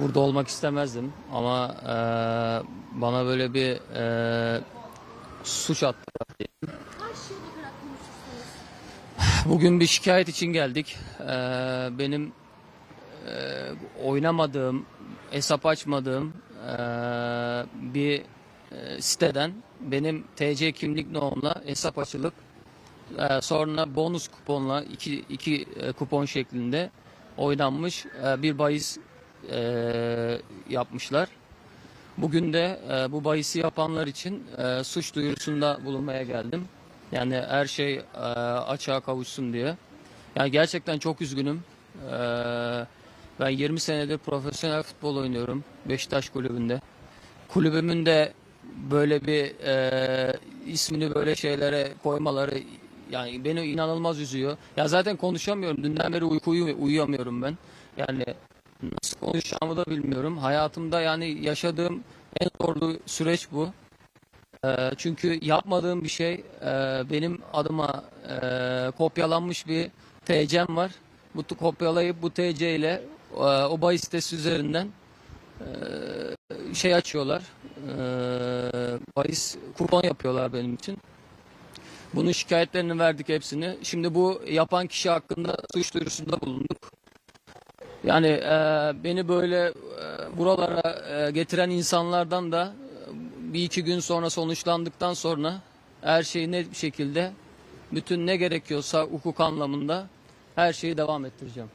burada olmak istemezdim ama e, bana böyle bir e, suç attılar. Bugün bir şikayet için geldik. E, benim e, oynamadığım, hesap açmadığım e, bir e, siteden benim TC kimlik numaramla hesap açılıp e, sonra bonus kuponla iki, iki e, kupon şeklinde oynanmış e, bir bahis e, yapmışlar. Bugün de e, bu bahisi yapanlar için e, suç duyurusunda bulunmaya geldim. Yani her şey e, açığa kavuşsun diye. Yani gerçekten çok üzgünüm. E, ben 20 senedir profesyonel futbol oynuyorum Beşiktaş kulübünde. Kulübümün de böyle bir e, ismini böyle şeylere koymaları yani beni inanılmaz üzüyor. Ya zaten konuşamıyorum. Dünden beri uykuyu uyuyamıyorum ben. Yani nasıl konuşacağımı da bilmiyorum. Hayatımda yani yaşadığım en zorlu süreç bu. Ee, çünkü yapmadığım bir şey e, benim adıma e, kopyalanmış bir TC'm var. Bu kopyalayıp bu TC ile e, o sitesi üzerinden e, şey açıyorlar. E, bahis kupon yapıyorlar benim için. Bunun şikayetlerini verdik hepsini. Şimdi bu yapan kişi hakkında suç duyurusunda bulunduk. Yani e, beni böyle e, buralara e, getiren insanlardan da e, bir iki gün sonra sonuçlandıktan sonra her şeyi net bir şekilde bütün ne gerekiyorsa hukuk anlamında her şeyi devam ettireceğim.